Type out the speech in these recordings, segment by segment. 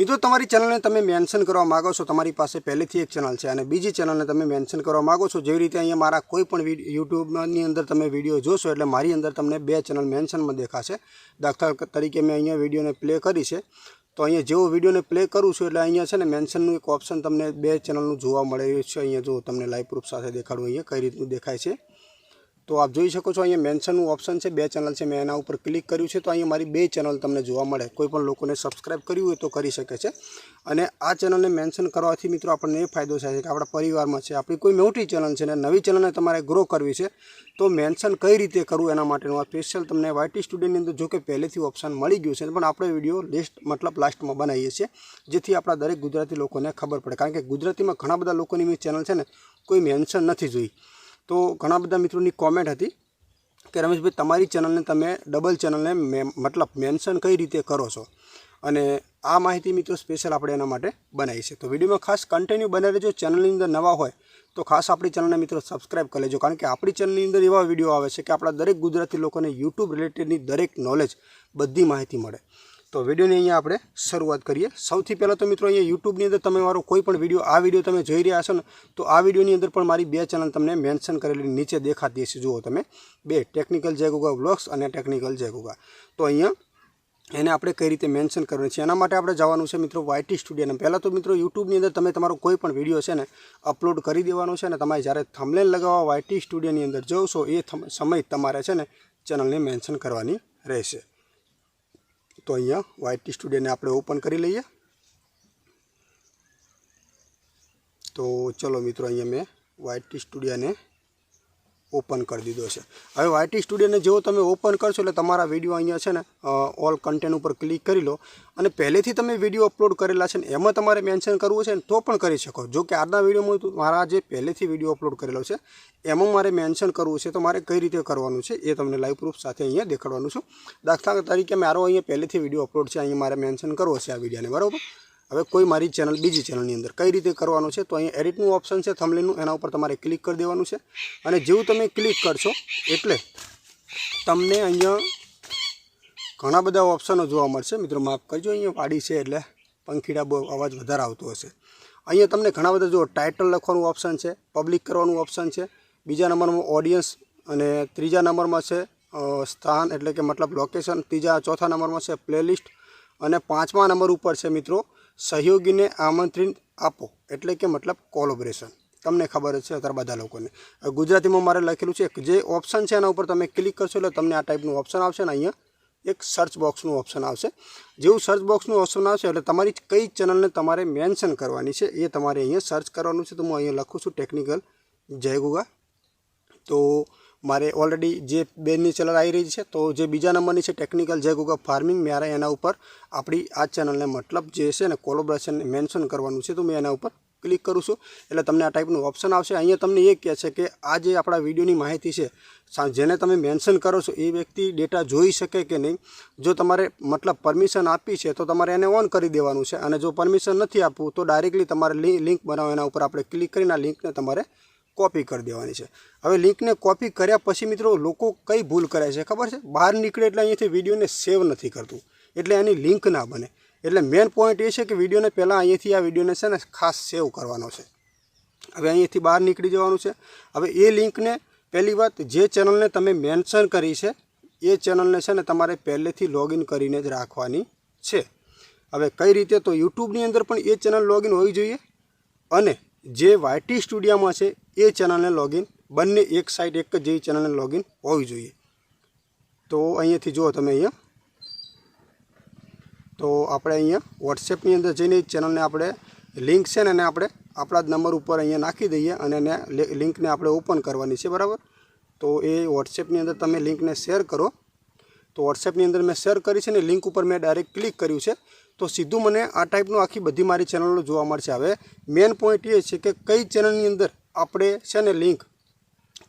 મિત્રો, તમારી ચેનલને તમે મેન્શન કરવા માગો છો, તમારી પાસે પહેલેથી એક ચેનલ છે અને બીજી ચેનલને તમે મેન્શન કરવા માગો છો, જેવી રીતે અહીંયા મારા કોઈ પણ યુટ્યુબની અંદર તમે વીડિયો જોશો, એટલે મારી અંદર તમને બે ચેનલ મેન્શનમાં દેખાશે. દાખલા તરીકે મેં અહીંયા વિડીયોને પ્લે કરી છે. તો અહીંયા જેવો વિડીયોને પ્લે કરું છું, એટલે અહીંયા છે ને મેન્શનનું એક ઓપ્શન તમને બે ચેનલનું જોવા મળે છે. અહીંયા જો તમને લાઈવ પ્રૂફ સાથે દેખાડું અહીંયા કઈ રીતનું દેખાય છે. તો આપ જોઈ શકો છો અહીંયા મેન્શનનું ઓપ્શન છે, બે ચેનલ છે. મેં એના ઉપર ક્લિક કર્યું છે, તો અહીંયા મારી બે ચેનલ તમને જોવા મળે. કોઈ પણ લોકોને સબસ્ક્રાઇબ કર્યું હોય તો કરી શકે છે. અને આ ચેનલને મેન્શન કરવાથી મિત્રો આપણને એ ફાયદો થાય છે કે આપણા પરિવારમાં છે, આપણી કોઈ મોટી ચેનલ છે ને નવી ચેનલને તમારે ગ્રો કરવી છે, તો મેન્શન કઈ રીતે કરવું એના માટેનું આ સ્પેશિયલ તમને વાયટી સ્ટુડિયોની અંદર જો કે પહેલેથી ઓપ્શન મળી ગયું છે, પણ આપણે વીડિયો લિસ્ટ મતલબ લાસ્ટમાં બનાવીએ છીએ, જેથી આપણા દરેક ગુજરાતી લોકોને ખબર પડે. કારણ કે ગુજરાતીમાં ઘણા બધા લોકોની મેં ચેનલ છે ને, કોઈ મેન્શન નથી જોઈ. તો ઘણા બધા મિત્રોની કોમેન્ટ હતી કે રમેશભાઈ, તમારી ચેનલને તમે ડબલ ચેનલને મતલબ મેન્શન કઈ રીતે કરો છો? અને આ માહિતી મિત્રો સ્પેશિયલ આપણે એના માટે બનાવી છે. તો વિડીયોમાં ખાસ કન્ટિન્યુ બને રહેજો. ચેનલની અંદર નવા હોય તો ખાસ આપણી ચેનલને મિત્રો સબસ્ક્રાઇબ કરી લેજો. કારણ કે આપણી ચેનલની અંદર એવા વીડિયો આવે છે કે આપણા દરેક ગુજરાતી લોકોને યુટ્યુબ રિલેટેડની દરેક નોલેજ બધી માહિતી મળે. તો વિડીયોની અહીંયા આપણે શરૂઆત કરીએ. સૌથી પહેલાં તો મિત્રો અહીંયા યુટ્યુબની અંદર તમે મારો કોઈ પણ વીડિયો, આ વીડિયો તમે જોઈ રહ્યા છો ને, તો આ વિડીયોની અંદર પણ મારી બે ચેનલ તમને મેન્શન કરેલી નીચે દેખાતી હશે. જુઓ તમે, બે, ટેકનિકલ જયગુગા બ્લોગ્સ અને ટેકનિકલ જયગુગા. તો અહીંયા એને આપણે કઈ રીતે મેન્શન કરવાનું છે? એના માટે આપણે જવાનું છે મિત્રો વાયટી સ્ટુડિયોને પહેલાં તો મિત્રો યુટ્યુબની અંદર તમે તમારો કોઈ પણ વીડિયો છે ને, અપલોડ કરી દેવાનો છે અને તમારે જ્યારે થમલેન લગાવવા વાયટી સ્ટુડિયોની અંદર જોશો, એ સમય તમારે છે ને ચેનલને મેન્શન કરવાની રહેશે. તો અહીંયા વાયટી સ્ટુડિયોને આપણે ઓપન કરી લઈએ. તો ચલો મિત્રો, અહીંયા મેં વાયટી સ્ટુડિયોને ઓપન કરી દીધો છે. હવે વાયટી સ્ટુડિયોને જેવો તમે ઓપન કરશો એટલે તમારા વીડિયો અહીંયા છે ને ઓલ કન્ટેન્ટ ઉપર ક્લિક કરી લો અને પહેલેથી તમે વીડિયો અપલોડ કરેલા છે ને, એમાં તમારે મેન્શન કરવું છે ને, તો પણ કરી શકો. જો કે આજના વિડીયોમાં તો મારા જે પહેલેથી વીડિયો અપલોડ કરેલો છે, એમાં મારે મેન્શન કરવું છે, તો મારે કઈ રીતે કરવાનું છે એ તમને લાઈવ પ્રૂફ સાથે અહીંયા દેખાડવાનું છું. દાખલા તરીકે મારો અહીંયા પહેલેથી વીડિયો અપલોડ છે, અહીંયા મારે મેન્શન કરવો છે આ વિડીયોને, બરાબર? હવે કોઈ મારી ચેનલ બીજી ચેનલની અંદર કઈ રીતે કરવાનું છે, તો અહીંયા એડિટનું ઓપ્શન છે થમલેનનું એના ઉપર તમારે ક્લિક કરી દેવાનું છે. અને જેવું તમે ક્લિક કરશો, એટલે તમને અહીંયા ઘણા બધા ઓપ્શનો જોવા મળશે. મિત્રો, માફ કરજો, અહીંયા વાડી છે એટલે પંખીડા બહુ અવાજ વધારે આવતો હશે. અહીંયા તમને ઘણા બધા જો ટાઇટલ લખવાનું ઓપ્શન છે પબ્લિક કરવાનું ઓપ્શન છે. બીજા નંબરમાં ઓડિયન્સ અને ત્રીજા નંબરમાં છે સ્થાન, એટલે કે મતલબ લોકેશન ત્રીજા, ચોથા નંબરમાં છે પ્લેલિસ્ટ અને પાંચમા નંબર ઉપર છે, મિત્રો સહયોગીને આમંત્રિત આપો, એટલે કે મતલબ કોલોબરેશન તમને ખબર છે અત્યારે બધા લોકોને. ગુજરાતીમાં મારે લખેલું છે જે ઓપ્શન છે એના ઉપર તમે ક્લિક કરશો એટલે તમને આ ટાઈપનું ઓપ્શન આવશે ને અહીંયા એક સર્ચ બોક્સનું ઓપ્શન આવશે. જેવું સર્ચ બોક્સનું ઓપ્શન આવશે એટલે તમારી કઈ ચેનલને તમારે મેન્શન કરવાની છે એ તમારે અહીંયા સર્ચ કરવાનું છે. તો હું અહીંયા લખું છું ટેકનિકલ જય ગુગા. તો મારે ઓલરેડી જે બેનની ચેનલ આવી રહી છે, તો જે બીજા નંબરની છે ટેકનિકલ જે ગુગલ ફાર્મિંગ મારે એના ઉપર આપણી આ ચેનલને મતલબ જે છે ને કોલોબ્રેશન મેન્શન કરવાનું છે, તો મેં એના ઉપર ક્લિક કરું છું. એટલે તમને આ ટાઈપનું ઓપ્શન આવશે. અહીંયા તમને એ કહે છે કે આ જે આપણા વિડીયોની માહિતી છે જેને તમે મેન્શન કરો છો, એ વ્યક્તિ ડેટા જોઈ શકે કે નહીં? જો તમારે મતલબ પરમિશન આપી છે, તો તમારે એને ઓન કરી દેવાનું છે. અને જો પરમિશન નથી આપવું, તો ડાયરેક્ટલી તમારે લિંક બનાવો. એના ઉપર આપણે ક્લિક કરીને આ લિંકને તમારે કોપી કરી દેવાની છે. હવે લિંકને કોપી કર્યા પછી મિત્રો લોકો કઈ ભૂલ કરે છે ખબર છે? બહાર નીકળે એટલે અહીંયાથી વિડીયોને સેવ નથી કરતું. એટલે એની લિંક ના બને. એટલે મેઇન પોઈન્ટ એ છે કે વિડીયોને પહેલાં અહીંયાથી આ વિડીયોને છે ને ખાસ સેવ કરવાનો છે. હવે અહીંયાથી બહાર નીકળી જવાનું છે. હવે એ લિંકને પહેલી વાત જે ચેનલને તમે મેન્શન કરી છે, એ ચેનલને છે ને તમારે પહેલેથી લોગિન કરીને જ રાખવાની છે. હવે કઈ રીતે? તો યુટ્યુબની અંદર પણ એ ચેનલ લોગિન હોવી જોઈએ. અને જે વાયટી સ્ટુડિયોમાં છે એ ચેનલને લોગિન બંને એક સાઈડ એક જ જેવી ચેનલને લોગિન હોવી જોઈએ. તો અહીંયાથી જુઓ તમે અહીંયા. તો આપણે અહીંયા વોટ્સએપની અંદર જઈને ચેનલને આપણે લિંક છે ને એને આપણે આપણા જ નંબર ઉપર અહીંયા નાખી દઈએ અને એને લિંકને આપણે ઓપન કરવાની છે, બરાબર? તો એ વોટ્સએપની અંદર તમે લિંકને શેર કરો. તો વોટ્સએપની અંદર મેં શેર કરી છે ને લિંક ઉપર મેં ડાયરેક્ટ ક્લિક કર્યું છે. તો સીધું મને આ ટાઈપનું આખી બધી મારી ચેનલો જોવા મળશે. હવે મેઇન પોઈન્ટ એ છે કે કઈ ચેનલની અંદર આપણે છે ને લિંક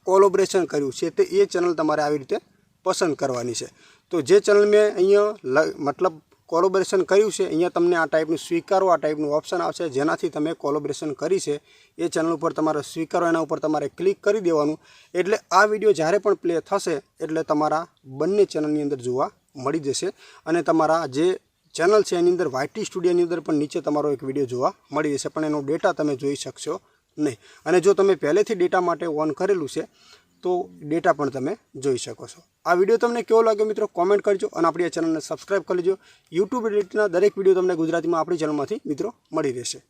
કોલોબ્રેશન કર્યું છે તે એ ચેનલ તમારે આવી રીતે પસંદ કરવાની છે. તો જે ચેનલ મેં અહીંયા મતલબ કોલોબ્રેશન કર્યું છે, અહીંયા તમને આ ટાઈપનું સ્વીકારો, આ ટાઈપનું ઓપ્શન આવશે. જેનાથી તમે કોલોબ્રેશન કરી છે, એ ચેનલ ઉપર તમારે સ્વીકારો, એના ઉપર તમારે ક્લિક કરી દેવાનું. એટલે આ વીડિયો જ્યારે પણ પ્લે થશે, એટલે તમારા બંને ચેનલની અંદર જોવા મળી જશે. અને તમારા જે ચેનલ છે એની અંદર વાયટી સ્ટુડિયોની અંદર પણ નીચે તમારો એક વીડિયો જોવા મળી જશે. પણ એનો ડેટા તમે જોઈ શકશો. નહીં. અને જો તમે પહેલેથી ડેટા માટે ઓન કરેલું છે, તો ડેટા પણ તમે જોઈ શકો છો. આ વીડિયો તમને કેવો લાગ્યો મિત્રો, કોમેન્ટ કરજો અને આપણી આ ચેનલને સબસ્ક્રાઈબ કરી લેજો યુટ્યુબ રિલેટેડના દરેક વીડિયો તમને ગુજરાતીમાં આપણી ચેનલમાંથી મિત્રો મળી રહેશે.